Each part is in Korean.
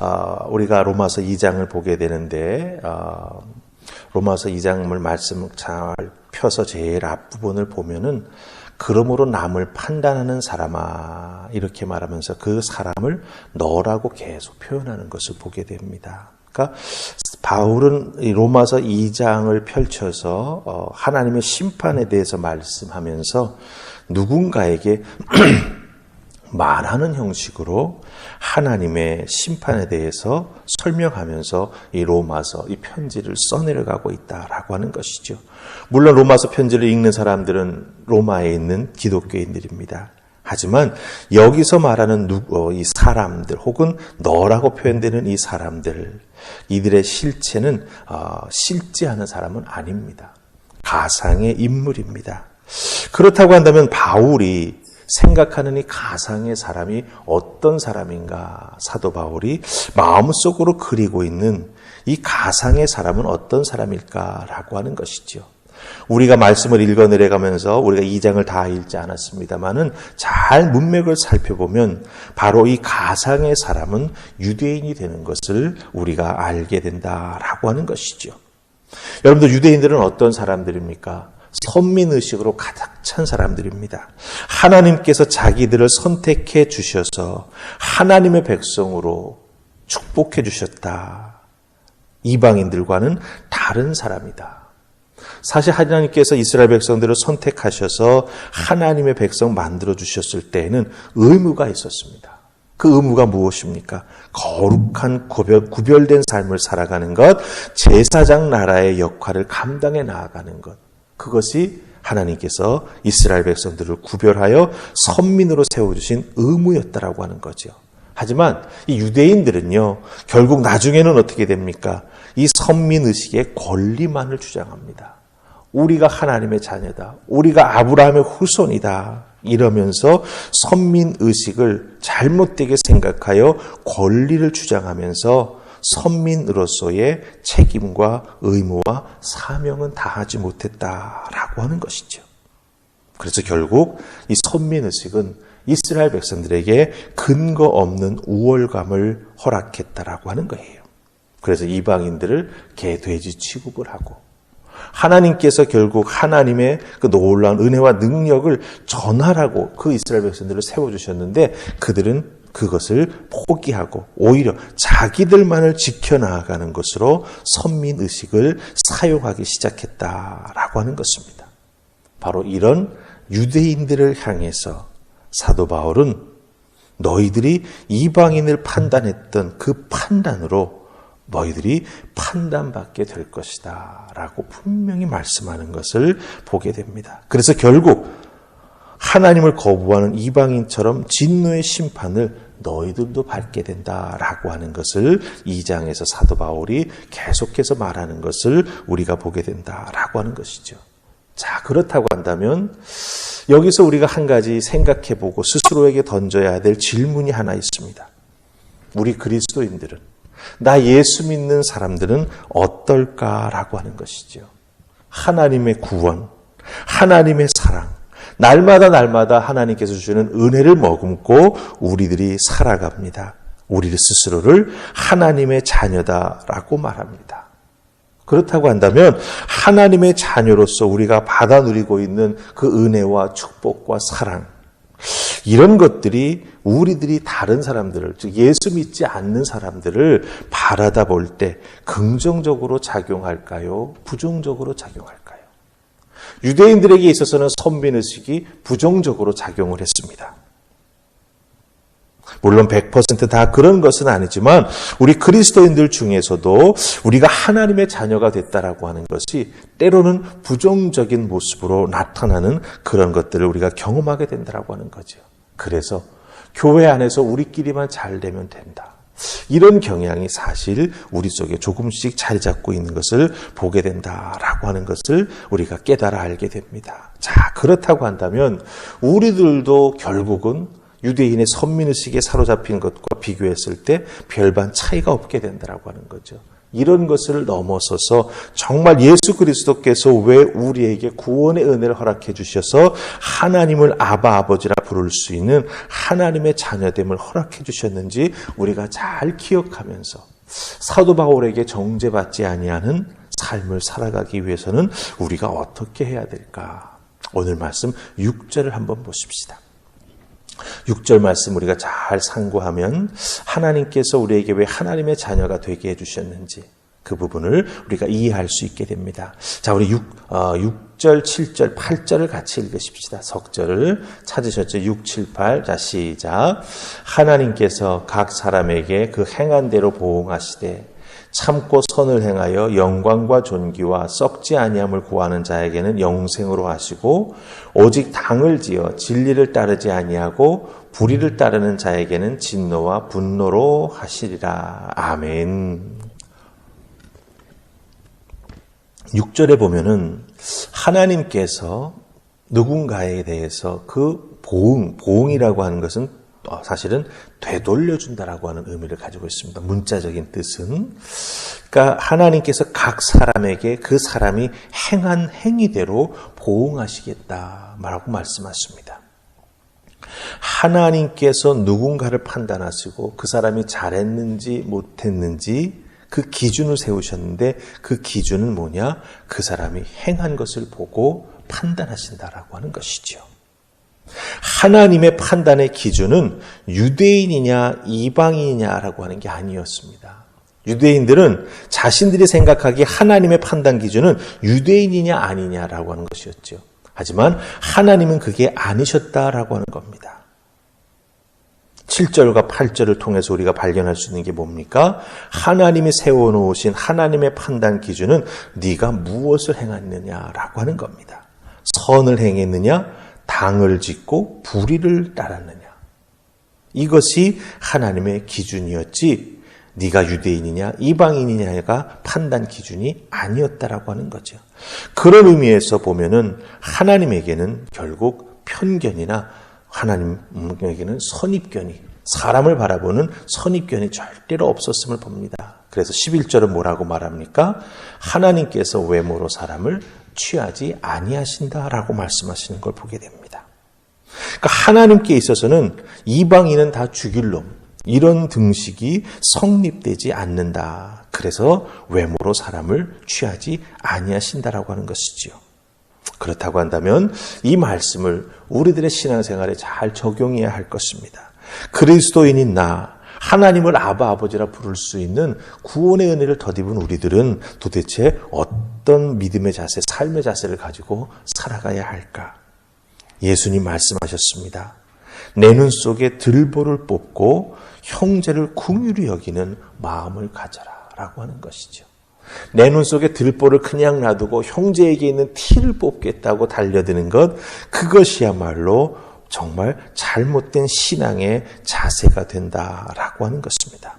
어, 우리가 로마서 2장을 보게 되는데 어, 로마서 2장을 말씀 잘 펴서 제일 앞부분을 보면은 그러므로 남을 판단하는 사람아 이렇게 말하면서 그 사람을 너라고 계속 표현하는 것을 보게 됩니다. 그러니까 바울은 로마서 2장을 펼쳐서 어, 하나님의 심판에 대해서 말씀하면서 누군가에게 말하는 형식으로 하나님의 심판에 대해서 설명하면서 이 로마서, 이 편지를 써내려가고 있다라고 하는 것이죠. 물론 로마서 편지를 읽는 사람들은 로마에 있는 기독교인들입니다. 하지만 여기서 말하는 누구, 이 사람들 혹은 너라고 표현되는 이 사람들, 이들의 실체는 어, 실제하는 사람은 아닙니다. 가상의 인물입니다. 그렇다고 한다면 바울이 생각하는 이 가상의 사람이 어떤 사람인가 사도 바울이 마음속으로 그리고 있는 이 가상의 사람은 어떤 사람일까라고 하는 것이죠. 우리가 말씀을 읽어 내려가면서 우리가 이 장을 다 읽지 않았습니다만은 잘 문맥을 살펴보면 바로 이 가상의 사람은 유대인이 되는 것을 우리가 알게 된다라고 하는 것이죠. 여러분들 유대인들은 어떤 사람들입니까? 선민의식으로 가득 찬 사람들입니다. 하나님께서 자기들을 선택해 주셔서 하나님의 백성으로 축복해 주셨다. 이방인들과는 다른 사람이다. 사실 하나님께서 이스라엘 백성들을 선택하셔서 하나님의 백성 만들어 주셨을 때에는 의무가 있었습니다. 그 의무가 무엇입니까? 거룩한 구별, 구별된 삶을 살아가는 것, 제사장 나라의 역할을 감당해 나아가는 것. 그것이 하나님께서 이스라엘 백성들을 구별하여 선민으로 세워주신 의무였다라고 하는 거죠. 하지만 이 유대인들은요, 결국 나중에는 어떻게 됩니까? 이 선민 의식의 권리만을 주장합니다. 우리가 하나님의 자녀다. 우리가 아브라함의 후손이다. 이러면서 선민 의식을 잘못되게 생각하여 권리를 주장하면서 선민으로서의 책임과 의무와 사명은 다하지 못했다라고 하는 것이죠. 그래서 결국 이 선민의식은 이스라엘 백성들에게 근거 없는 우월감을 허락했다라고 하는 거예요. 그래서 이방인들을 개돼지 취급을 하고 하나님께서 결국 하나님의 그 놀라운 은혜와 능력을 전하라고 그 이스라엘 백성들을 세워주셨는데 그들은 그것을 포기하고 오히려 자기들만을 지켜나가는 것으로 선민의식을 사용하기 시작했다라고 하는 것입니다. 바로 이런 유대인들을 향해서 사도 바울은 너희들이 이방인을 판단했던 그 판단으로 너희들이 판단받게 될 것이다. 라고 분명히 말씀하는 것을 보게 됩니다. 그래서 결국 하나님을 거부하는 이방인처럼 진노의 심판을 너희들도 받게 된다라고 하는 것을 이 장에서 사도 바울이 계속해서 말하는 것을 우리가 보게 된다라고 하는 것이죠. 자, 그렇다고 한다면 여기서 우리가 한 가지 생각해 보고 스스로에게 던져야 될 질문이 하나 있습니다. 우리 그리스도인들은 나 예수 믿는 사람들은 어떨까라고 하는 것이죠. 하나님의 구원, 하나님의 사랑, 날마다 날마다 하나님께서 주시는 은혜를 머금고 우리들이 살아갑니다. 우리 스스로를 하나님의 자녀다라고 말합니다. 그렇다고 한다면 하나님의 자녀로서 우리가 받아 누리고 있는 그 은혜와 축복과 사랑, 이런 것들이 우리들이 다른 사람들을, 즉 예수 믿지 않는 사람들을 바라다 볼 때 긍정적으로 작용할까요? 부정적으로 작용할까요? 유대인들에게 있어서는 선민의식이 부정적으로 작용을 했습니다. 물론 100%다 그런 것은 아니지만 우리 그리스도인들 중에서도 우리가 하나님의 자녀가 됐다라고 하는 것이 때로는 부정적인 모습으로 나타나는 그런 것들을 우리가 경험하게 된다라고 하는 거죠. 그래서 교회 안에서 우리끼리만 잘 되면 된다. 이런 경향이 사실 우리 속에 조금씩 자리 잡고 있는 것을 보게 된다라고 하는 것을 우리가 깨달아 알게 됩니다. 자, 그렇다고 한다면 우리들도 결국은 유대인의 선민의식에 사로잡힌 것과 비교했을 때 별반 차이가 없게 된다라고 하는 거죠. 이런 것을 넘어서서 정말 예수 그리스도께서 왜 우리에게 구원의 은혜를 허락해 주셔서 하나님을 아바 아버지라 부를 수 있는 하나님의 자녀됨을 허락해 주셨는지 우리가 잘 기억하면서 사도 바울에게 정죄받지 아니하는 삶을 살아가기 위해서는 우리가 어떻게 해야 될까? 오늘 말씀 6절을 한번 보십시다. 6절 말씀 우리가 잘 상고하면 하나님께서 우리에게 왜 하나님의 자녀가 되게 해주셨는지 그 부분을 우리가 이해할 수 있게 됩니다. 자, 우리 6, 어, 6절, 7절, 8절을 같이 읽으십시다. 석절을 찾으셨죠? 6, 7, 8. 자, 시작. 하나님께서 각 사람에게 그 행한 대로 보응하시되 참고 선을 행하여 영광과 존귀와 썩지 아니함을 구하는 자에게는 영생으로 하시고 오직 당을 지어 진리를 따르지 아니하고 불의를 따르는 자에게는 진노와 분노로 하시리라. 아멘. 6절에 보면은 하나님께서 누군가에 대해서 그 보응, 보응이라고 하는 것은 어, 사실은 되돌려준다라고 하는 의미를 가지고 있습니다. 문자적인 뜻은. 그러니까 하나님께서 각 사람에게 그 사람이 행한 행위대로 보응하시겠다 라고 말씀하십니다. 하나님께서 누군가를 판단하시고 그 사람이 잘했는지 못했는지 그 기준을 세우셨는데 그 기준은 뭐냐? 그 사람이 행한 것을 보고 판단하신다라고 하는 것이죠. 하나님의 판단의 기준은 유대인이냐 이방인이냐라고 하는 게 아니었습니다. 유대인들은 자신들이 생각하기에 하나님의 판단 기준은 유대인이냐 아니냐라고 하는 것이었죠. 하지만 하나님은 그게 아니셨다라고 하는 겁니다. 7절과 8절을 통해서 우리가 발견할 수 있는 게 뭡니까? 하나님이 세워놓으신 하나님의 판단 기준은 네가 무엇을 행했느냐라고 하는 겁니다. 선을 행했느냐, 당을 짓고 불의를 따랐느냐. 이것이 하나님의 기준이었지 네가 유대인이냐 이방인이냐가 판단 기준이 아니었다라고 하는 거죠. 그런 의미에서 보면은 하나님에게는 결국 편견이나 하나님에게는 선입견이 사람을 바라보는 선입견이 절대로 없었음을 봅니다. 그래서 11절은 뭐라고 말합니까? 하나님께서 외모로 사람을 취하지 아니하신다라고 말씀하시는 걸 보게 됩니다. 그러니까 하나님께 있어서는 이방인은 다 죽일 놈 이런 등식이 성립되지 않는다. 그래서 외모로 사람을 취하지 아니하신다라고 하는 것이지요. 그렇다고 한다면 이 말씀을 우리들의 신앙생활에 잘 적용해야 할 것입니다. 그리스도인인 나 하나님을 아바 아버지라 부를 수 있는 구원의 은혜를 덧입은 우리들은 도대체 어떤 믿음의 자세, 삶의 자세를 가지고 살아가야 할까? 예수님 말씀하셨습니다. 내 눈 속에 들보를 뽑고 형제를 궁휼히 여기는 마음을 가져라 라고 하는 것이죠. 내 눈 속에 들보를 그냥 놔두고 형제에게 있는 티를 뽑겠다고 달려드는 것, 그것이야말로 정말 잘못된 신앙의 자세가 된다라고 하는 것입니다.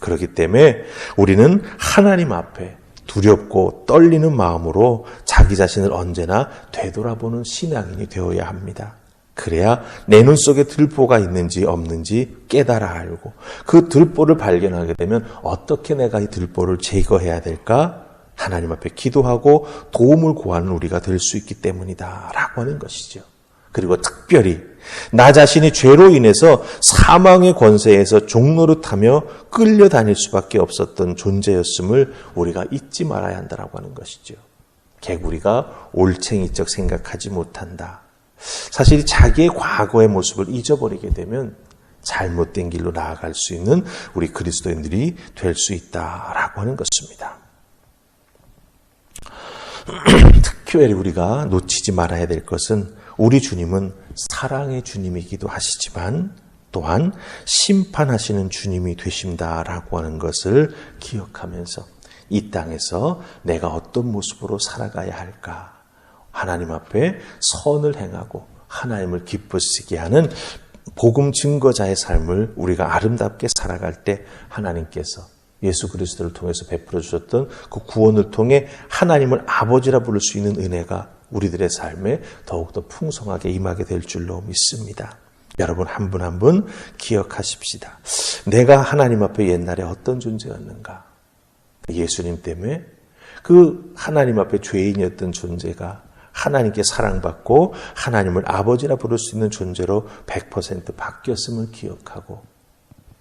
그렇기 때문에 우리는 하나님 앞에 두렵고 떨리는 마음으로 자기 자신을 언제나 되돌아보는 신앙인이 되어야 합니다. 그래야 내 눈 속에 들보가 있는지 없는지 깨달아 알고 그 들보를 발견하게 되면 어떻게 내가 이 들보를 제거해야 될까? 하나님 앞에 기도하고 도움을 구하는 우리가 될 수 있기 때문이다. 라고 하는 것이죠. 그리고 특별히 나 자신이 죄로 인해서 사망의 권세에서 종노릇하며 끌려다닐 수밖에 없었던 존재였음을 우리가 잊지 말아야 한다라고 하는 것이죠. 개구리가 올챙이적 생각하지 못한다. 사실 자기의 과거의 모습을 잊어버리게 되면 잘못된 길로 나아갈 수 있는 우리 그리스도인들이 될 수 있다라고 하는 것입니다. 특별히 우리가 놓치지 말아야 될 것은 우리 주님은 사랑의 주님이기도 하시지만 또한 심판하시는 주님이 되신다라고 하는 것을 기억하면서 이 땅에서 내가 어떤 모습으로 살아가야 할까? 하나님 앞에 선을 행하고 하나님을 기쁘시게 하는 복음 증거자의 삶을 우리가 아름답게 살아갈 때 하나님께서 예수 그리스도를 통해서 베풀어 주셨던 그 구원을 통해 하나님을 아버지라 부를 수 있는 은혜가 우리들의 삶에 더욱더 풍성하게 임하게 될 줄로 믿습니다. 여러분 한 분 한 분 기억하십시다. 내가 하나님 앞에 옛날에 어떤 존재였는가? 예수님 때문에 그 하나님 앞에 죄인이었던 존재가 하나님께 사랑받고 하나님을 아버지라 부를 수 있는 존재로 100% 바뀌었음을 기억하고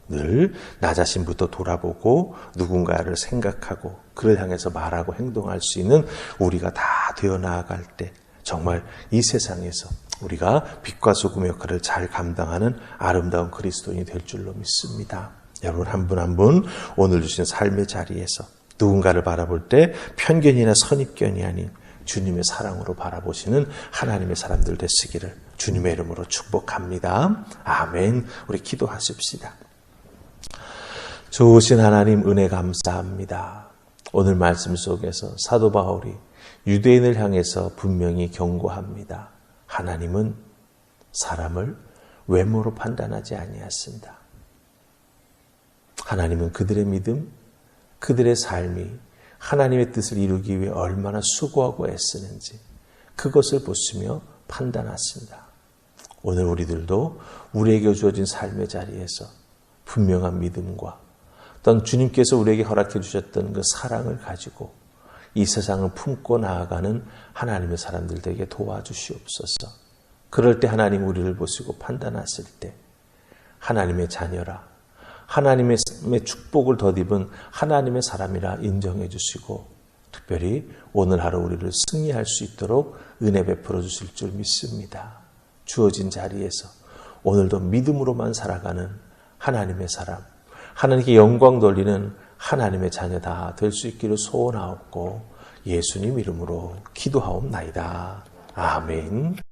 늘 나 자신부터 돌아보고 누군가를 생각하고 그를 향해서 말하고 행동할 수 있는 우리가 다 되어 나아갈 때 정말 이 세상에서 우리가 빛과 소금의 역할을 잘 감당하는 아름다운 그리스도인이 될 줄로 믿습니다. 여러분 한 분 한 분 오늘 주신 삶의 자리에서 누군가를 바라볼 때 편견이나 선입견이 아닌 주님의 사랑으로 바라보시는 하나님의 사람들 되시기를 주님의 이름으로 축복합니다. 아멘. 우리 기도하십시다. 좋으신 하나님 은혜 감사합니다. 오늘 말씀 속에서 사도 바울이 유대인을 향해서 분명히 경고합니다. 하나님은 사람을 외모로 판단하지 아니하신다. 하나님은 그들의 믿음, 그들의 삶이 하나님의 뜻을 이루기 위해 얼마나 수고하고 애쓰는지 그것을 보시며 판단하신다. 오늘 우리들도 우리에게 주어진 삶의 자리에서 분명한 믿음과 어떤 주님께서 우리에게 허락해 주셨던 그 사랑을 가지고 이 세상을 품고 나아가는 하나님의 사람들 되게 도와주시옵소서. 그럴 때 하나님 우리를 보시고 판단하실 때 하나님의 자녀라 하나님의 축복을 덧입은 하나님의 사람이라 인정해 주시고 특별히 오늘 하루 우리를 승리할 수 있도록 은혜 베풀어 주실 줄 믿습니다. 주어진 자리에서 오늘도 믿음으로만 살아가는 하나님의 사람, 하나님께 영광 돌리는 하나님의 자녀 다 될 수 있기를 소원하옵고 예수님 이름으로 기도하옵나이다. 아멘.